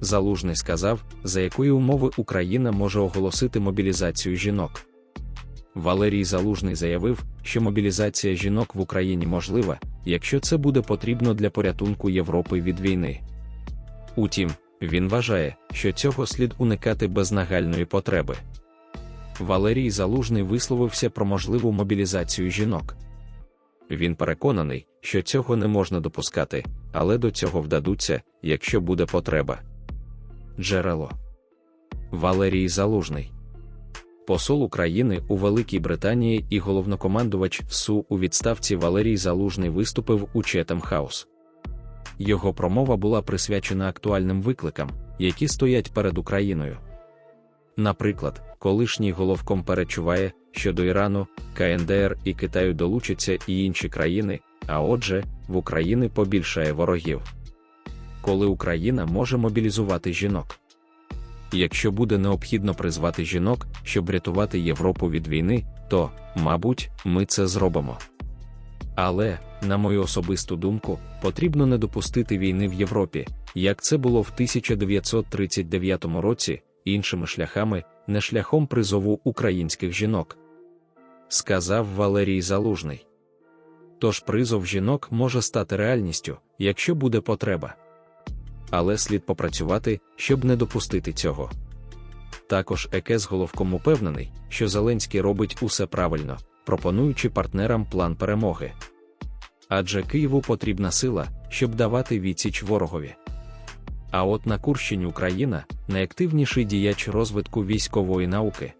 Залужний сказав, за якої умови Україна може оголосити мобілізацію жінок. Валерій Залужний заявив, що мобілізація жінок в Україні можлива, якщо це буде потрібно для порятунку Європи від війни. Утім, він вважає, що цього слід уникати без нагальної потреби. Валерій Залужний висловився про можливу мобілізацію жінок. Він переконаний, що цього не можна допускати, але до цього вдадуться, якщо буде потреба. Джерело Валерій Залужний Посол України у Великій Британії і головнокомандувач СУ у відставці Валерій Залужний виступив у Четем Хаус. Його промова була присвячена актуальним викликам, які стоять перед Україною. Наприклад, колишній головком перечуває, що до Ірану, КНДР і Китаю долучаться і інші країни, а отже, в Україні побільшає ворогів. Коли Україна може мобілізувати жінок. Якщо буде необхідно призвати жінок, щоб рятувати Європу від війни, то, мабуть, ми це зробимо. Але, на мою особисту думку, потрібно не допустити війни в Європі, як це було в 1939 році, іншими шляхами, не шляхом призову українських жінок. Сказав Валерій Залужний. Тож призов жінок може стати реальністю, якщо буде потреба. Але слід попрацювати, щоб не допустити цього. Також ЕКЕС головком упевнений, що Зеленський робить усе правильно, пропонуючи партнерам план перемоги. Адже Києву потрібна сила, щоб давати відсіч ворогові. А от на Курщині Україна найактивніший діяч розвитку військової науки.